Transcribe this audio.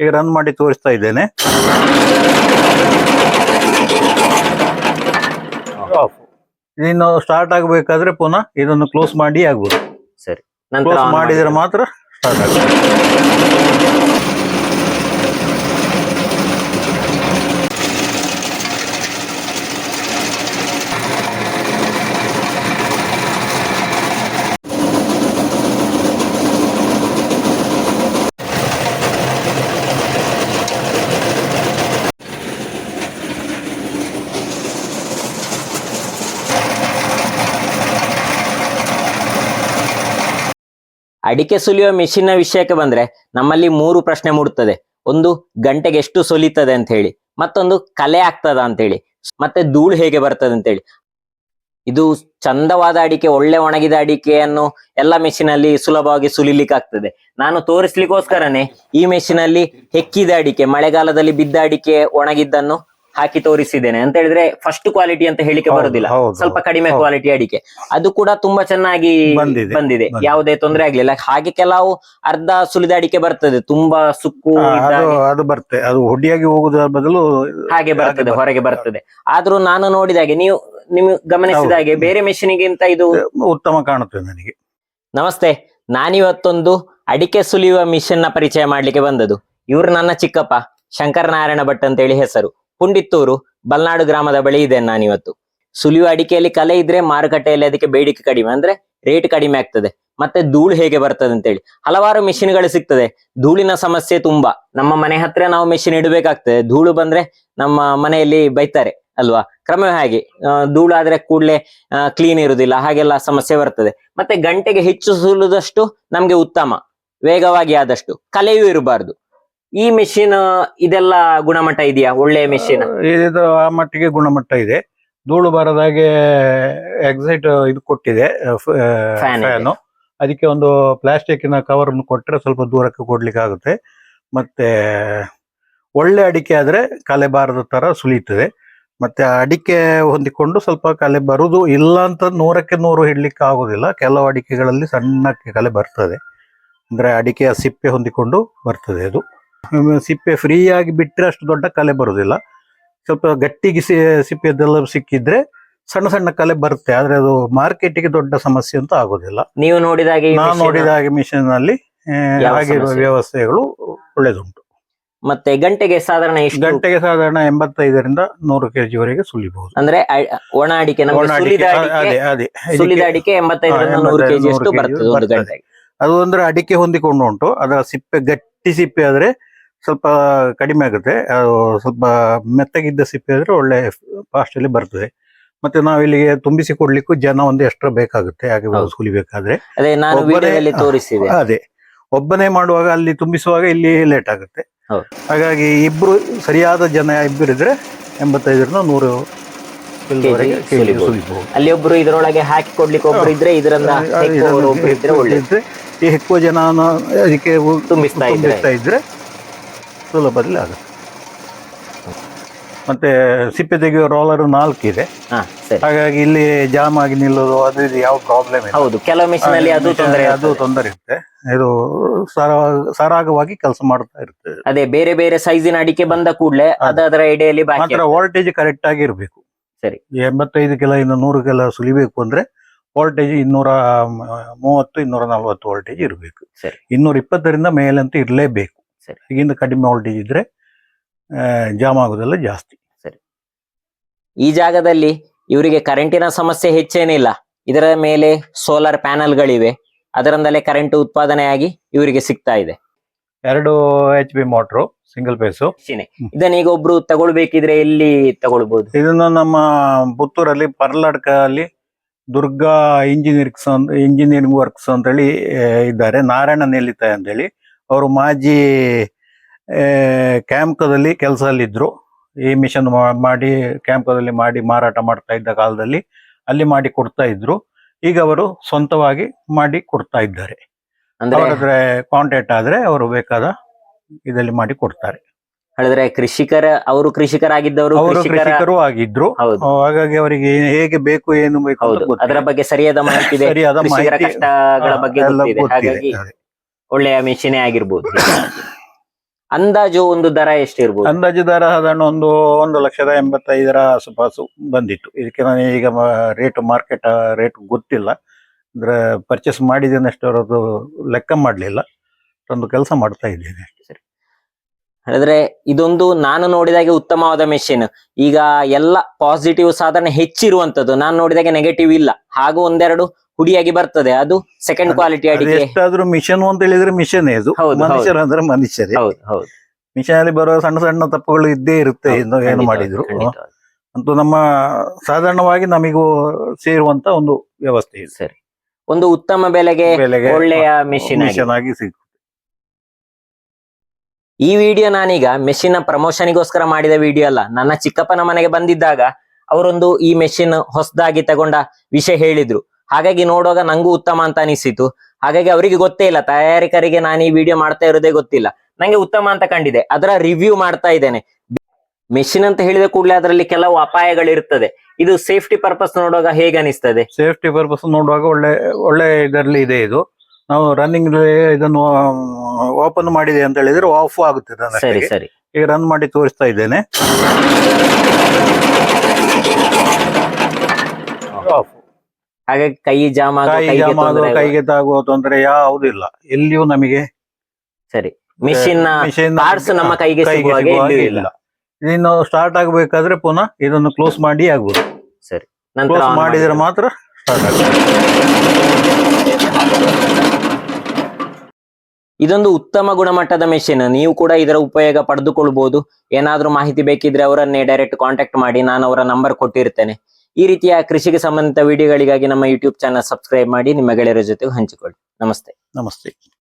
ಈಗ ರನ್ ಮಾಡಿ ತೋರಿಸ್ತಾ ಇದ್ದೇನೆ. ಆಫ್ ಇನ್ನು ಸ್ಟಾರ್ಟ್ ಆಗಬೇಕಾದ್ರೆ ಪುನಃ ಇದನ್ನು ಕ್ಲೋಸ್ ಮಾಡಿ ಆಗ್ಬೋದು. ಸರಿ. ಕ್ಲೋಸ್ ಮಾಡಿದ್ರೆ ಮಾತ್ರ ಸ್ಟಾರ್ಟ್ ಆಗ್ತದೆ. ಅಡಿಕೆ ಸುಲಿಯುವ ಮಿಷಿನ್ ವಿಷಯಕ್ಕೆ ಬಂದ್ರೆ ನಮ್ಮಲ್ಲಿ ಮೂರು ಪ್ರಶ್ನೆ ಮೂಡುತ್ತದೆ. ಒಂದು, ಗಂಟೆಗೆ ಎಷ್ಟು ಸುಲಿತದೆ ಅಂತ ಹೇಳಿ. ಮತ್ತೊಂದು, ಕಲೆ ಆಗ್ತದ ಅಂತ ಹೇಳಿ. ಮತ್ತೆ ಧೂಳು ಹೇಗೆ ಬರ್ತದೆ ಅಂತ ಹೇಳಿ. ಇದು ಚಂದವಾದ ಅಡಿಕೆ, ಒಳ್ಳೆ ಒಣಗಿದ ಅಡಿಕೆಯನ್ನು ಎಲ್ಲ ಮೆಷಿನ್ ಅಲ್ಲಿ ಸುಲಭವಾಗಿ ಸುಲಿಲಿಕ್ಕೆ ಆಗ್ತದೆ. ನಾನು ತೋರಿಸ್ಲಿಕ್ಕೋಸ್ಕರನೇ ಈ ಮೆಷಿನ್ ಅಲ್ಲಿ ಹೆಕ್ಕಿದ ಅಡಿಕೆ, ಮಳೆಗಾಲದಲ್ಲಿ ಬಿದ್ದ ಅಡಿಕೆ ಒಣಗಿದ್ದನ್ನು ಹಾಕಿ ತೋರಿಸಿದ್ದೇನೆ. ಅಂತ ಹೇಳಿದ್ರೆ ಫಸ್ಟ್ ಕ್ವಾಲಿಟಿ ಅಂತ ಹೇಳಿಕೆ ಬರುದಿಲ್ಲ. ಸ್ವಲ್ಪ ಕಡಿಮೆ ಕ್ವಾಲಿಟಿ ಅಡಿಕೆ. ಅದು ಕೂಡ ತುಂಬಾ ಚೆನ್ನಾಗಿ ಬಂದಿದೆ, ಬಂದಿದೆ. ಬಂದಿದೆ. ಯಾವುದೇ ತೊಂದರೆ ಆಗ್ಲಿಲ್ಲ. ಹಾಗೆ ಕೆಲವು ಅರ್ಧ ಸುಲಿದ ಅಡಿಕೆ ಬರ್ತದೆ. ತುಂಬಾ ಸುಕ್ಕು ಅದು ಬರ್ತದೆ. ಅದು ಹೊಡಿಯಾಗಿ ಹೋಗುವುದರ ಬದಲು ಹಾಗೆ ಬರ್ತದೆ ಹೊರಗೆ ಬರ್ತದೆ. ಆದ್ರೂ ನಾನು ನೋಡಿದಾಗೆ ನೀವು ನಿಮ್ಗೆ ಗಮನಿಸಿದ ಹಾಗೆ ಬೇರೆ ಮೆಷಿನಿಗಿಂತ ಇದು ಉತ್ತಮ ಕಾಣುತ್ತೆ ನನಗೆ. ನಮಸ್ತೆ. ನಾನಿವತ್ತೊಂದು ಅಡಿಕೆ ಸುಲಿಯುವ ಮಿಷನ್ನ ಪರಿಚಯ ಮಾಡ್ಲಿಕ್ಕೆ ಬಂದದ್ದು. ಇವ್ರು ನನ್ನ ಚಿಕ್ಕಪ್ಪ. ಶಂಕರನಾರಾಯಣ ಭಟ್ ಅಂತ ಹೇಳಿ ಹೆಸರು. ಪುಂಡಿತ್ತೂರು, ಬಲ್ನಾಡು ಗ್ರಾಮದ ಬಳಿ ಇದ್ದೇನೆ ನಾನಿವತ್ತು. ಸುಲಿಯುವ ಅಡಿಕೆಯಲ್ಲಿ ಕಲೆ ಇದ್ರೆ ಮಾರುಕಟ್ಟೆಯಲ್ಲಿ ಅದಕ್ಕೆ ಬೇಡಿಕೆ ಕಡಿಮೆ. ಅಂದ್ರೆ ರೇಟ್ ಕಡಿಮೆ ಆಗ್ತದೆ. ಮತ್ತೆ ಧೂಳು ಹೇಗೆ ಬರ್ತದೆ ಅಂತ ಹೇಳಿ ಹಲವಾರು ಮೆಷಿನ್ಗಳು ಸಿಗ್ತದೆ. ಧೂಳಿನ ಸಮಸ್ಯೆ ತುಂಬಾ. ನಮ್ಮ ಮನೆ ಹತ್ರ ನಾವು ಮೆಷಿನ್ ಇಡಬೇಕಾಗ್ತದೆ. ಧೂಳು ಬಂದ್ರೆ ನಮ್ಮ ಮನೆಯಲ್ಲಿ ಬೈತಾರೆ, ಅಲ್ವಾ? ಕ್ರಮ ಹಾಗೆ. ಧೂಳು ಆದ್ರೆ ಕೂಡ್ಲೆ ಕ್ಲೀನ್ ಇರುವುದಿಲ್ಲ ಹಾಗೆಲ್ಲ ಸಮಸ್ಯೆ ಬರ್ತದೆ. ಮತ್ತೆ ಗಂಟೆಗೆ ಹೆಚ್ಚು ಸುಲಿದಷ್ಟು ನಮ್ಗೆ ಉತ್ತಮ. ವೇಗವಾಗಿ ಆದಷ್ಟು. ಕಲೆಯೂ ಇರಬಾರ್ದು. ಈ ಮೆಷಿನ್ ಇದೆಲ್ಲ ಗುಣಮಟ್ಟ ಇದೆಯಾ? ಒಳ್ಳೆಯ ಮೆಷಿನ್ ಇದು ಆ ಮಟ್ಟಿಗೆ ಗುಣಮಟ್ಟ ಇದೆ. ಧೂಳು ಬರದಾಗೆ ಎಕ್ಸೈಟ್ ಇದು ಕೊಟ್ಟಿದೆ ಫ್ಯಾನು ಅದಕ್ಕೆ ಒಂದು ಪ್ಲಾಸ್ಟಿಕ್ನ ಕವರ್ ಕೊಟ್ಟರೆ ಸ್ವಲ್ಪ ದೂರಕ್ಕೆ ಕೊಡ್ಲಿಕ್ಕೆ ಆಗುತ್ತೆ. ಮತ್ತೆ ಒಳ್ಳೆ ಅಡಿಕೆ ಆದ್ರೆ ಕಲೆ ಬಾರದ ತರ ಸುಲಿಯುತ್ತದೆ. ಮತ್ತೆ ಅಡಿಕೆ ಹೊಂದಿಕೊಂಡು ಸ್ವಲ್ಪ ಕಲೆ ಬರುದು ಇಲ್ಲ ಅಂತ ನೂರಕ್ಕೆ ನೂರು ಹಿಡ್ಲಿಕ್ಕೆ ಆಗುದಿಲ್ಲ. ಕೆಲವು ಅಡಿಕೆಗಳಲ್ಲಿ ಸಣ್ಣಕ್ಕೆ ಕಲೆ ಬರ್ತದೆ. ಅಂದ್ರೆ ಅಡಿಕೆಯ ಸಿಪ್ಪೆ ಹೊಂದಿಕೊಂಡು ಬರ್ತದೆ ಅದು. ಸಿಪ್ಪೆ ಫ್ರೀ ಆಗಿ ಬಿಟ್ಟರೆ ಅಷ್ಟು ದೊಡ್ಡ ಕಲೆ ಬರುದಿಲ್ಲ. ಸ್ವಲ್ಪ ಗಟ್ಟಿಗೆ ಸಿಪ್ಪೆದೆಲ್ಲ ಸಿಕ್ಕಿದ್ರೆ ಸಣ್ಣ ಸಣ್ಣ ಕಲೆ ಬರುತ್ತೆ. ಆದ್ರೆ ಅದು ಮಾರ್ಕೆಟಿಗೆ ದೊಡ್ಡ ಸಮಸ್ಯೆ ಅಂತ ಆಗೋದಿಲ್ಲ. ನೀವು ನೋಡಿದ ಹಾಗೆ ನಾನು ನೋಡಿದ ಹಾಗೆ ಮಿಷನ್ ಅಲ್ಲಿ ಆ, ಆಗಿರುವ ವ್ಯವಸ್ಥೆಗಳು ಒಳ್ಳೆದುಂಟು. ಮತ್ತೆ ಗಂಟೆಗೆ ಸಾಧಾರಣ ಎಷ್ಟು? ಗಂಟೆಗೆ ಸಾಧಾರಣ ಎಂಬತ್ತೈದರಿಂದ ನೂರು ಕೆಜಿ ವರೆಗೆ ಸುಲಿಬಹುದು. ಅಂದ್ರೆ ಒಣ ಅಡಿಕೆ ಸುಲಿದ ಅಡಿಕೆ, ಎಂಬತ್ತೈದರಿಂದ ನೂರು ಕೆಜಿ ಅಷ್ಟು ಬರ್ತದೆ ಅದು ಅಂದ್ರೆ ಅಡಿಕೆ ಹೊಂದಿಕೊಂಡು ಉಂಟು. ಅದರ ಸಿಪ್ಪೆ ಗಟ್ಟಿ ಸಿಪ್ಪೆ ಆದ್ರೆ ಸ್ವಲ್ಪ ಕಡಿಮೆ ಆಗುತ್ತೆ. ಸ್ವಲ್ಪ ಮೆತ್ತಗಿದ್ದ ಸಿಪ್ಪೆ ಆದರೆ ಒಳ್ಳೆ ಫಾಸ್ಟಲ್ಲಿ ಬರ್ತದೆ. ಮತ್ತೆ ನಾವು ಇಲ್ಲಿಗೆ ತುಂಬಿಸಿ ಕೊಡ್ಲಿಕ್ಕೂ ಜನ ಒಂದು ಎಕ್ಸ್ಟ್ರಾ ಬೇಕಾಗುತ್ತೆ. ಹಾಗೆ. ಸುಲಿಬೇಕಾದ್ರೆ ಅದೇ ಒಬ್ಬನೇ- ತೋರಿಸಿದೆ. ಅದೇ. ಒಬ್ಬನೇ ಮಾಡುವಾಗ ಅಲ್ಲಿ ತುಂಬಿಸುವಾಗ ಇಲ್ಲಿ ಲೇಟ್ ಆಗುತ್ತೆ. ಹಾಗಾಗಿ ಇಬ್ರು ಸರಿಯಾದ ಜನ ಇಬ್ಬರಿದ್ರೆ ಎಂಬತ್ತೈದರಿಂದ ನೂರು ಅಲ್ಲಿ ಒಬ್ರು ಇದರೊಳಗೆ ಹಾಕಿ ಕೊಡ್ಲಿಕ್ಕೆ ಒಬ್ರು ಇದ್ರೆ ಇದರಿಂದ ಒಬ್ರು ಇದ್ರೆ ಒಳ್ಳೆ ಹೆಕ್ಕುವ ಜನ ಅದಕ್ಕೆ ತುಂಬಿಸ್ತಾ ಇದ್ರೆ ಸುಲಭದಲ್ಲಿ ಆಗುತ್ತೆ. ಮತ್ತೆ ಸಿಪ್ಪೆ ತೆಗೆಯುವ ರೋಲರ್ ನಾಲ್ಕು ಇದೆ. ಹಾ ಸರಿ. ಹಾಗಾಗಿ ಇಲ್ಲಿ ಜಾಮ್ ಆಗಿ ನಿಲ್ಲೋದು ಅದು ಇದು ಯಾವ ಪ್ರಾಬ್ಲಮ್ ಇಲ್ಲ. ಹೌದು ಕೆಲವು machine ಅಲ್ಲಿ ಅದು ತೊಂದರೆ ಅದು ತೊಂದರೆ ಇರುತ್ತೆ. ಇದು ಸರ- ಸರಾಗವಾಗಿ ಕೆಲಸ ಮಾಡ್ತಾ ಇರ್ತದೆ. ಅದೇ ಬೇರೆ ಬೇರೆ ಸೈಜಿನ ಅಡಿಕೆ ಬಂದ ಕೂಡಲೇ ಅದು ಅದರ ಎಡೆಯಲ್ಲಿ ಬಾಕಿ ಮಾತ್ರ ವೋಲ್ಟೇಜ್ ಕರೆಕ್ಟ್ ಆಗಿ ಇರಬೇಕು. ಸರಿ. ಎಂಬತ್ತೈದು ಕಿಲ ಇಂದ ನೂರು ಕಿಲ ಸುಲಿಬೇಕು ಅಂದ್ರೆ ವೋಲ್ಟೇಜ್ ಇನ್ನೂರ ಮ, ಮೂವತ್ತು ಇನ್ನೂರ ನಲ್ವತ್ತು ವೋಲ್ಟೇಜ್ ಇರಬೇಕು. ಸರಿ. ಇನ್ನೂರ ಇಪ್ಪತ್ತರಿಂದ ಮೇಲಂತೂ ಇರಲೇಬೇಕು. ಸರಿ. ಈಗಿಂದ ಕಡಿಮೆ ವೋಲ್ಟೇಜ್ ಇದ್ರೆ ಜಾಮ್ ಆಗೋದೆಲ್ಲ ಜಾಸ್ತಿ. ಸರಿ. ಈ ಜಾಗದಲ್ಲಿ ಇವರಿಗೆ ಕರೆಂಟಿನ ಸಮಸ್ಯೆ ಹೆಚ್ಚೇನಿಲ್ಲ. ಇದರ ಮೇಲೆ ಸೋಲಾರ್ ಪ್ಯಾನಲ್ಗಳಿವೆ ಅದರಿಂದಲೇ ಕರೆಂಟ್ ಉತ್ಪಾದನೆಯಾಗಿ ಇವರಿಗೆ ಸಿಗ್ತಾ ಇದೆ. ಎರಡು H B motor single phase. ಇದನ್ನ ಈಗ ಒಬ್ರು ತಗೊಳ್ಬೇಕಿದ್ರೆ ಎಲ್ಲಿ ತಗೊಳ್ಬಹುದು ಇದನ್ನು ನಮ್ಮ ಪುತ್ತೂರಲ್ಲಿ ಪರ್ಲಾಡ್ಕ ಅಲ್ಲಿ ದುರ್ಗಾ ಇಂಜಿನಿಯರಿಂಗ್ಸ್ ಇಂಜಿನಿಯರಿಂಗ್ ವರ್ಕ್ಸ್ ಅಂತೇಳಿ ಹೇಳಿ ಇದ್ದಾರೆ. ನಾರಾಯಣ ಅಂತ ಅಂತೇಳಿ ಅವರು ಮಾಜಿ ಕ್ಯಾಂಪ್ಕದಲ್ಲಿ ಕೆಲಸದಲ್ಲಿದ್ದರು ಈ ಮಿಷನ್ ಮಾಡಿ ಕ್ಯಾಂಪ್ಕದಲ್ಲಿ ಮಾಡಿ ಮಾರಾಟ ಮಾಡ್ತಾ ಇದ್ದ ಕಾಲದಲ್ಲಿ ಅಲ್ಲಿ ಮಾಡಿ ಕೊಡ್ತಾ ಇದ್ರು. ಈಗ ಅವರು ಸ್ವಂತವಾಗಿ ಮಾಡಿ ಕೊಡ್ತಾ ಇದ್ದಾರೆ. ಅಂದ್ರೆ? ಅವರ ಕಾಂಟ್ಯಾಕ್ಟ್ ಆದ್ರೆ ಅವರು ಬೇಕಾದ ಇದರಲ್ಲಿ ಮಾಡಿ ಕೊಡ್ತಾರೆ. ಹೇಳಿದ್ರೆ ಕೃಷಿಕರ ಅವರು ಕೃಷಿಕರಾಗಿದ್ದವರು ಅವರು ಕೃಷಿಕರ ಆಗಿದ್ರು. ಹಾಗಾಗಿ ಅವರಿಗೆ ಹೇಗೆ ಬೇಕು ಏನು ಬೇಕು. ಅದರ ಬಗ್ಗೆ ಸರಿಯಾದ ಮಾಹಿತಿ ಇದೆ. ಸರಿಯಾದ ಮಾಹಿತಿ ಕಷ್ಟಗಳ ಬಗ್ಗೆ. ಹಾಗಾಗಿ. ಒಳ್ಳೆಯ ಮೆಷಿನೇ ಆಗಿರ್ಬೋದು. ಅಂದಾಜು ಒಂದು ದರ ಎಷ್ಟಿರ್ಬೋದು? ಅಂದಾಜು ದರ ಅದನ್ನು ಒಂದು ಒಂದು ಲಕ್ಷದ ಎಂಬತ್ತೈದರ ಆಸುಪಾಸು ಬಂದಿತ್ತು. ಇದಕ್ಕೆ ನಾನು ಈಗ ರೇಟ್ ಮಾರ್ಕೆಟ್ ರೇಟ್ ಗೊತ್ತಿಲ್ಲ. ಅಂದ್ರೆ ಪರ್ಚೇಸ್ ಮಾಡಿದ್ದೇನೆ ಅಷ್ಟರದ್ದು ಲೆಕ್ಕ ಮಾಡಲಿಲ್ಲ. ಒಂದು ಕೆಲಸ ಮಾಡ್ತಾ ಇದ್ದೇನೆ ಹಾಗಾದ್ರೆ ಇದೊಂದು ನಾನು ನೋಡಿದಾಗೆ ಉತ್ತಮವಾದ ಮೆಷಿನ್ ಈಗ ಎಲ್ಲ ಪಾಸಿಟಿವ್ ಸಾಧನೆ ಹೆಚ್ಚಿರುವಂತದ್ದು ನಾನು ನೋಡಿದಾಗೆ ನೆಗೆಟಿವ್ ಇಲ್ಲ. ಹಾಗೂ ಒಂದೆರಡು ಹುಡಿಯಾಗಿ ಬರ್ತದೆ. ಅದು ಸೆಕೆಂಡ್ ಕ್ವಾಲಿಟಿ ಅಡಿಕೆ. ಎಷ್ಟಾದ್ರೂ ಮಿಷನ್ ಅಂತ ಹೇಳಿದ್ರೆ ಮಿಷನ್ ಇದು. ಮನುಷ್ಯರು ಅಂದ್ರೆ ಮನುಷ್ಯರೇ. ಹೌದು ಹೌದು. ಮಿಷನ್ ಅಲ್ಲಿ ಬರುವ ಸಣ್ಣ ಸಣ್ಣ ತಪ್ಪುಗಳು ಇದ್ದೇ ಇರುತ್ತೆ ಏನು ಮಾಡಿದ್ರು. ಅಂತೂ ನಮ್ಮ ಸಾಧಾರಣವಾಗಿ ನಮಗೂ ಸೇರುವಂತ ಒಂದು ವ್ಯವಸ್ಥೆ ಇದೆ. ಸರಿ. ಒಂದು ಉತ್ತಮ ಬೆಲೆಗೆ ಒಳ್ಳೆಯ ಮಿಷಿನ್ ಆಗಿ ಸಿಗುತ್ತೆ ಈ ವಿಡಿಯೋ ನಾನೀಗ ಮೆಷಿನ್ನ ಪ್ರಮೋಷನ್ಗೋಸ್ಕರ ಮಾಡಿದ ವಿಡಿಯೋ ಅಲ್ಲ. ನನ್ನ ಚಿಕ್ಕಪ್ಪನ ಮನೆಗೆ ಬಂದಿದ್ದಾಗ ಅವರೊಂದು ಈ ಮೆಷಿನ್ ಹೊಸದಾಗಿ ತಗೊಂಡ ವಿಷಯ ಹೇಳಿದ್ರು. ಹಾಗಾಗಿ ನೋಡುವಾಗ ನಂಗೂ ಉತ್ತಮ ಅಂತ ಅನಿಸಿತು. ಹಾಗಾಗಿ ಅವರಿಗೆ ಗೊತ್ತೇ ಇಲ್ಲ ತಯಾರಿಕರಿಗೆ ನಾನು ಈ ವಿಡಿಯೋ ಮಾಡ್ತಾ ಇರೋದೇ ಗೊತ್ತಿಲ್ಲ. ನಂಗೆ ಉತ್ತಮ ಅಂತ ಕಂಡಿದೆ. ಅದರ ರಿವ್ಯೂ ಮಾಡ್ತಾ ಇದ್ದೇನೆ. ಮೆಷಿನ್ ಅಂತ ಹೇಳಿದ ಕೂಡಲೇ ಅದರಲ್ಲಿ ಕೆಲವು ಅಪಾಯಗಳಿರ್ತದೆ. ಇದು ಸೇಫ್ಟಿ ಪರ್ಪಸ್ ನೋಡುವಾಗ ಹೇಗೆ ಅನಿಸ್ತದೆ? ಸೇಫ್ಟಿ ಪರ್ಪಸ್ ನೋಡುವಾಗ ಒಳ್ಳೆ ಒಳ್ಳೆ ಇದರಲ್ಲಿ ಇದೆ ಇದು. ನಾವು ರನ್ನಿಂಗ್ ಇದನ್ನು ಓಪನ್ ಮಾಡಿದೆ ಅಂತ ಹೇಳಿದ್ರೆ ಆಫ್ ಆಗುತ್ತೆ ಸರಿ ಸರಿ. ಈಗ ರನ್ ಮಾಡಿ ತೋರಿಸ್ತಾ ಇದ್ದೇನೆ. ಆಫ್ ಹಾಗಾಗಿ ಕೈ ಜಾಮ್ ಆಗೋ, ಕೈಗೆ ಜಾಮ್ ಆಗೋ ತೊಂದ್ರೆ ಆಗೋ. ಕೈಗೆ ತಾಗುವ ತೊಂದರೆ ಯಾವುದೂ ಇಲ್ಲ. ಎಲ್ಲಿಯೂ ನಮಗೆ ಸರಿ. ಮಿಷಿನ್ನ machine parts ನಮ್ಮ ಕೈಗೆ ಸಿಗುವ ಹಾಗೆ ಎಲ್ಲಿಯೂ ಇಲ್ಲ. ಇನ್ನು ಸ್ಟಾರ್ಟ್ ಆಗಬೇಕಾದ್ರೆ ಪುನಃ ಇದನ್ನು ಕ್ಲೋಸ್ ಮಾಡಿ ಆಗ್ಬೋದು. ನಂತರ ಕ್ಲೋಸ್ on ಮಾಡಿದ್ರೆ ಮಾಡಿದ್ರೆ. ಮಾತ್ರ ಸ್ಟಾರ್ಟ್ ಆಗುತ್ತೆ ಇದೊಂದು ಉತ್ತಮ ಗುಣಮಟ್ಟದ ಮೆಷಿನ್ ನೀವು ಕೂಡ ಇದರ ಉಪಯೋಗ ಪಡೆದುಕೊಳ್ಬಹುದು ಏನಾದ್ರೂ ಮಾಹಿತಿ ಬೇಕಿದ್ರೆ ಅವರನ್ನೇ ಡೈರೆಕ್ಟ್ ಕಾಂಟ್ಯಾಕ್ಟ್ ಮಾಡಿ. ನಾನು ಅವರ ನಂಬರ್ ಕೊಟ್ಟಿರ್ತೇನೆ. ಈ ರೀತಿಯ ಕೃಷಿಗೆ ಸಂಬಂಧಿತ ವಿಡಿಯೋಗಳಿಗಾಗಿ ನಮ್ಮ ಯೂಟ್ಯೂಬ್ ಚಾನಲ್ ಸಬ್ಸ್ಕ್ರೈಬ್ ಮಾಡಿ ನಿಮ್ಮ ಗೆಳೆಯರ ಜೊತೆ ಹಂಚಿಕೊಳ್ಳಿ. ನಮಸ್ತೆ. ನಮಸ್ತೆ.